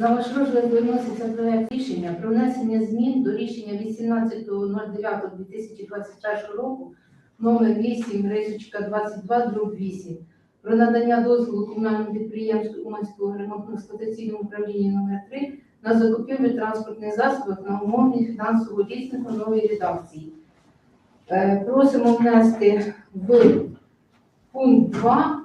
На ваш розгляд виноситься проект рішення про внесення змін до рішення 18.09.2021 року номер 8 рисочка 22 дроб 8 про надання дозволу комунальному підприємству Уманського ремонтно-експлуатаційному управління номер 3 на закупівлю транспортних засобів на умовні фінансово лізингу нової редакції. Е, Просимо внести в пункт 2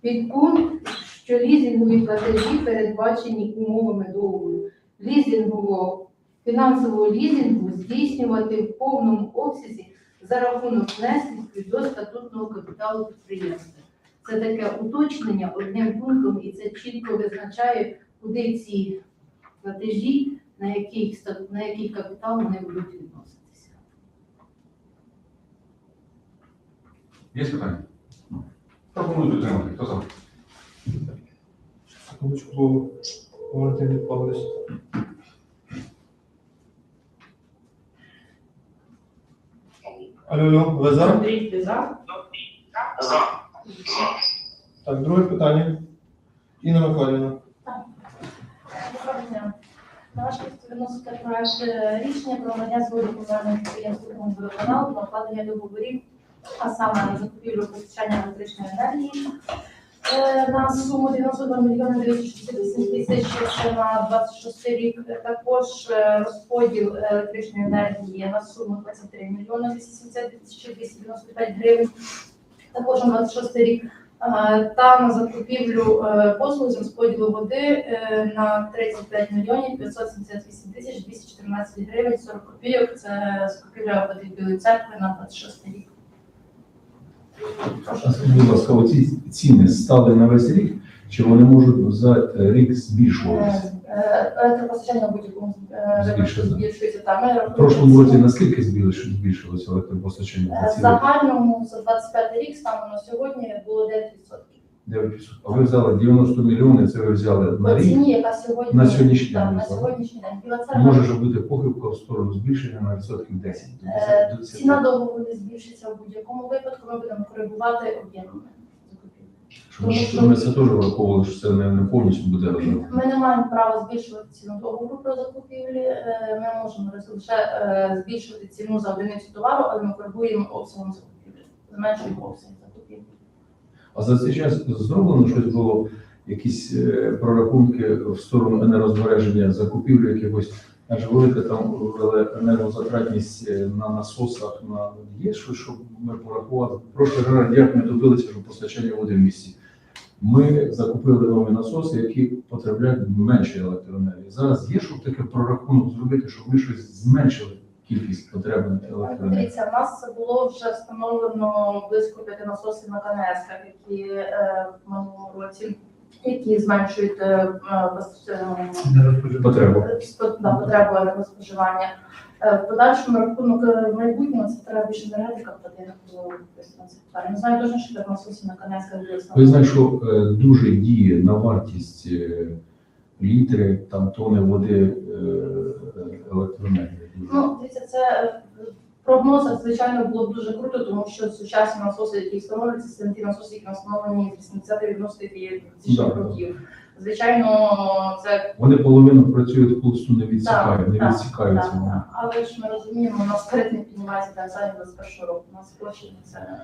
підпункт, що лізингові платежі передбачені умовами договору лізингового фінансового лізингу здійснювати в повному обсязі за рахунок внесків до статутного капіталу підприємства. Це таке уточнення одним пунктом, і це чітко визначає, куди ці платежі, на який, на який капітал вони будуть відноситися. Є питання? Пропоную підтримати. Хто за? Секундочку, Валентин Павлович. Алло, алло, ви за? Андрій, ти за? Так, друге питання. Інна Михайлівна. Доброго дня. На ваш розгляд виносите проект рішення про надання згоди комунального підприємства «Комунводоканал» на укладення договорів, а саме на закупівлю постачання електричної енергії на суму 92 мільйони 968 тисяч це на 26 рік. Також е, розподіл електричної енергії на суму 23 мільйони 270 тисяч 295 гривень. Також на 26 рік Е, та на закупівлю е, послуг з розподілу води е, на 35 мільйонів 578 тисяч 214 гривень 40 копійок. Це закупівля води Білої церкви на 26 рік. А скажіть, будь ласка, оці ціни стали на весь рік, чи вони можуть за е, рік збільшуватися? Е, е, Електропостачання в будь-якому е, Збільшується. збільшується. В прошлому році наскільки збільшилося збільшилося електропостачання? Е, в загальному за 25 рік станом на сьогодні було 9%. 9%. А ви взяли 90 мільйонів, це ви взяли на рік. ціні, яка сьогодні На сьогоднішній день, на сьогоднішній день. Може ж бути похибка в сторону збільшення на відсотків 10. до 10, Е, до 10. Ціна договору не збільшиться в будь-якому випадку. Ми будемо коригувати об'ємами закупівлі. Щоб ми, це теж враховували, що це не, не повністю буде розрахунок. Ми не маємо права збільшувати ціну договору про закупівлі. Е, Ми можемо лише е, збільшувати ціну за одиницю товару, але ми коригуємо обсягом закупівлі. Зменшуємо обсяг. А за цей час зроблено щось було, якісь е, прорахунки в сторону енергозбереження, закупівлі якихось, адже велика там енергозатратність е, на насосах, на є щось, щоб ми порахували. Прошлий раз як ми добилися, що постачання води в місті. Ми закупили нові насоси, які потребляють менше електроенергії. Зараз є, щоб таке прорахунок зробити, щоб ми щось зменшили кількість потребної електроенергії. Дивіться, в нас було вже встановлено близько п'яти насосів на КНС, які е, в минулому році, які зменшують е, е. Спо- да, потребу енергоспоживання. Е, В подальшому рахунок е, майбутнього це треба більше енергетика платити це питання. Не знаю точно, що так насосі на канецьках Ви знаєте, що е, дуже діє на вартість е, літри, там тони води е, електроенергії. Ну, дивіться, це е, в прогнозах, звичайно, було б дуже круто, тому що сучасні насоси, які встановлюються, це не ті насоси, які встановлені з 80-90-х і 2000 Да, х да. років. Звичайно, це Вони половину працюють, повністю не відсікають, не так, відсікаються. так, вони. так. але ж ми розуміємо, у нас тариф не піднімається так самі 21 року. У нас на це.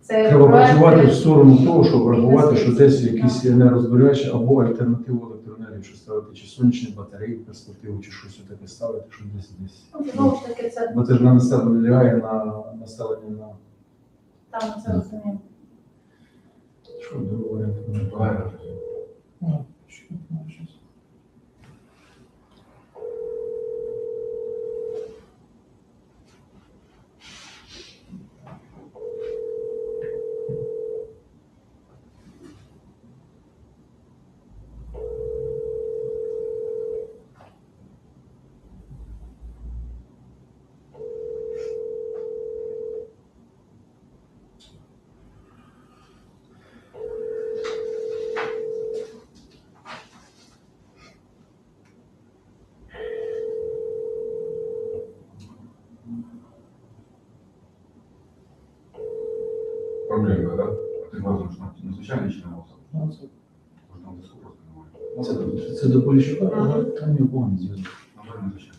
Це Треба працювати в сторону того, щоб врахувати, що десь якісь енергозберігачі або альтернативу електроенергії, що ставити, чи сонячні батареї в перспективу, чи щось таке ставити, щоб десь десь. Ну, Знову ж таки, це Бо це ж на населення лягає на населення на там це розуміємо. що другого варіанту Правильно. Ну, що щось? Проблема, да? Ти бачиш, що не звичайний чи на голосом? Ну, це Може там зв'язку просто немає. Це, це до Поліщука? Там його не зв'язок. Наберемо звичайно.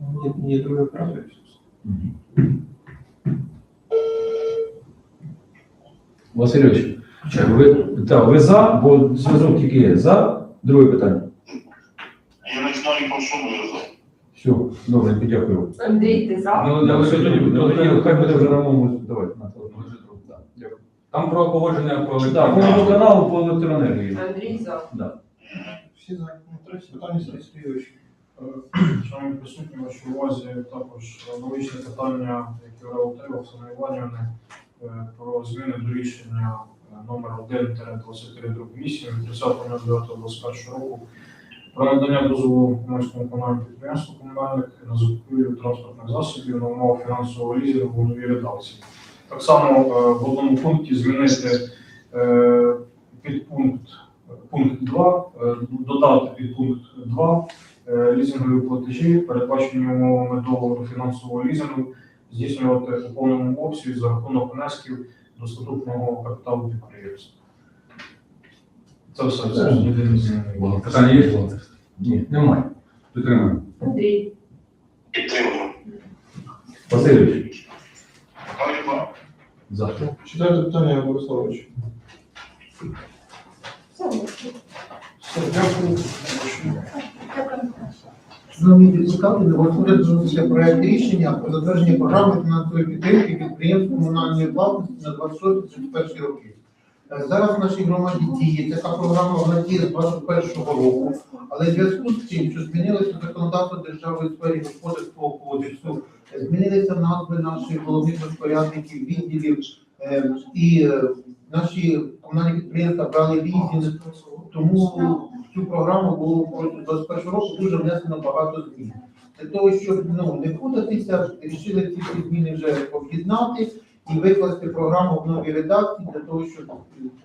Ні, ні, друге правда. Васильович, ви, та, ви за, бо зв'язок тільки є. За, друге питання. Я не знаю, про що ви за. Все, добре, дякую. Андрій, ти за? Ну, Ну, вже тоді, ну, тоді хай буде вже на моєму, давай, на телефон. Ну, вже другий. Да, Дякую. Там про погодження про Так, по водоканалу, по електроенергії. Андрій за. Да. Всі за. Третє питання Сергій Сергійович. Шановні присутні, вашій увазі також аналогічне питання, яке Раутева Оксана Іванівни, е, про зміни до рішення е, номер 1 23 8 від 30.09.21 року про надання дозволу комунському комунальному підприємству комунальних на закупівлю транспортних засобів на умовах фінансового лізингу в новій редакції. Так само е, в одному пункті змінити е, підпункт пункт 2, е, додати підпункт 2 е, лізингові платежі, передбачені умовами договору фінансового лізингу, здійснювати у повному обсязі за рахунок внесків до статутного капіталу підприємства. Це все. Це ж єдині зміни. Питання є? Ні, немає. Підтримуємо. Андрій. Підтримую. Васильович. За. Четверте питання Бориславович. Дякую. Шановні депутати, до вас розглянувся проект рішення про затвердження програми фінансової підтримки підприємств комунальної власності на 26-31 роки. Е, Зараз в нашій громаді діє така програма, вона діє з 21 року, але в зв'язку з тим, що змінилося законодавство держави у сфері господарського кодексу, змінилися назви наших головних розпорядників, відділів, е, і е, наші комунальні підприємства брали лізінг, тому цю програму було протягом 21 року дуже внесено багато змін. Для того, щоб ну, не путатися, вирішили ці всі зміни вже об'єднати і викласти програму в новій редакції для того, щоб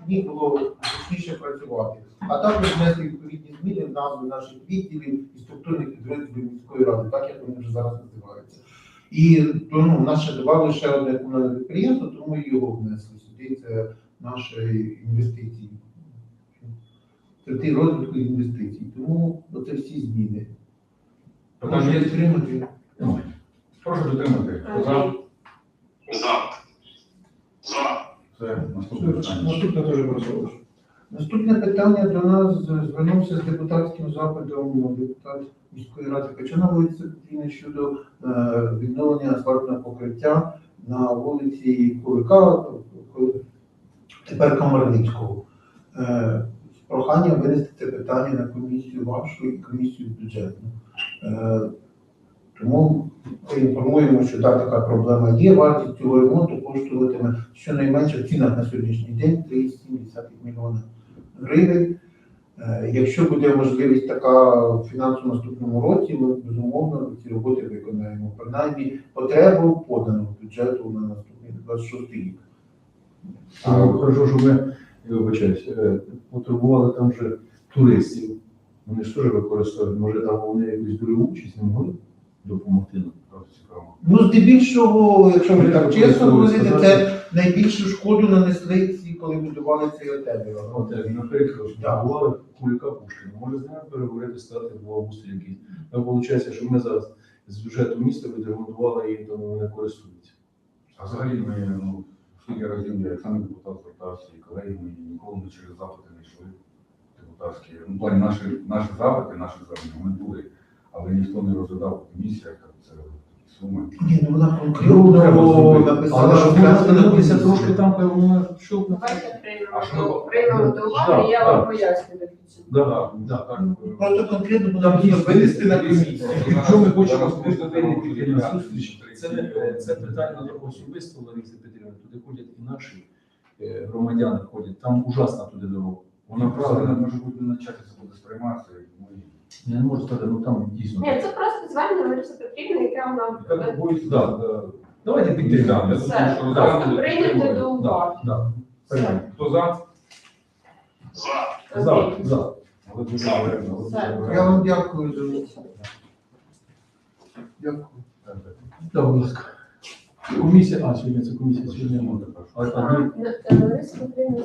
ній було зручніше працювати. А також внести відповідні зміни в назви наших відділів і структурних підрозділів міської ради, так як вони вже зараз називаються. І то, ну, в нас ще додали ще одне комунальне підприємство, тому і його внесли сюди. Це наші інвестиції. Це ті розвитку інвестицій. Тому оце всі зміни. Питання Прошу підтримати. Прошу підтримати. За? За. За. Наступне питання. Наступне теж Бориславович. Наступне питання до нас звернувся з депутатським запитом депутат міської ради Качана вулиці щодо е, відновлення асфальтного покриття на вулиці Кулика, тепер Комарницького. Е, проханням винести це питання на комісію вашу і комісію бюджетну. Е, тому інформуємо, що так, така проблема є. Вартість цього ремонту коштуватиме щонайменше в цінах на сьогоднішній день 3,7 мільйона гривень. Е, Якщо буде можливість така в фінансовому наступному році, ми безумовно ці роботи виконаємо. Принаймні потребу поданого бюджету на наступний 26 рік. А, Хорошо, що ми, вибачаюсь, е, потребували там вже туристів. Вони ж теж використовують, може там вони якусь беруть участь, не могли допомогти нам. Ну, здебільшого, якщо ми так чесно говорити, це найбільшу шкоду нанесли коли будували цей отель. От, е, наприклад, Так. бували Кулика Пушкіна. Може з ними переговорити, стати в Австрії якийсь. Ну, виходить, що ми зараз з бюджету міста відремонтували і тому вони користуються. А взагалі ми, ну, скільки разів я сам депутат звертався, і колеги мої ніколи не через запити не йшли депутатські. Ну, в плані наші, наші запити, наші звернення, вони були, але ніхто не розглядав в комісіях, як це робити. Ні, ну вона конкретно написала, Але що вона остановитися трошки там, певно, що Давайте приймемо приймемо до уваги, я вам поясню до. Да, да. так, Просто конкретно буде винести на комісію. Якщо ми хочемо піти на зустріч, це, питання не особисто Лариси Петрівни. Туди ходять і наші е, громадяни ходять. Там ужасна туди дорога. Вона Вона правда може бути на часі це буде сприйматися. Я не можу сказати, ну там дійсно. Ні, це просто звернення Лариси Петрівни, яке вона Яка боїться, Да. да. Давайте підтримаємо. Все. Я думаю, що просто прийняти підтримуємо. до уваги. Да, да. Приймемо. Хто за? За. За, за. Але дуже гарно, але дуже Все. гарно. Я вам дякую за Дякую. Да, будь ласка. Комісія, а сьогодні це комісія, сьогодні немає. А, а, А, Лариса Петрівна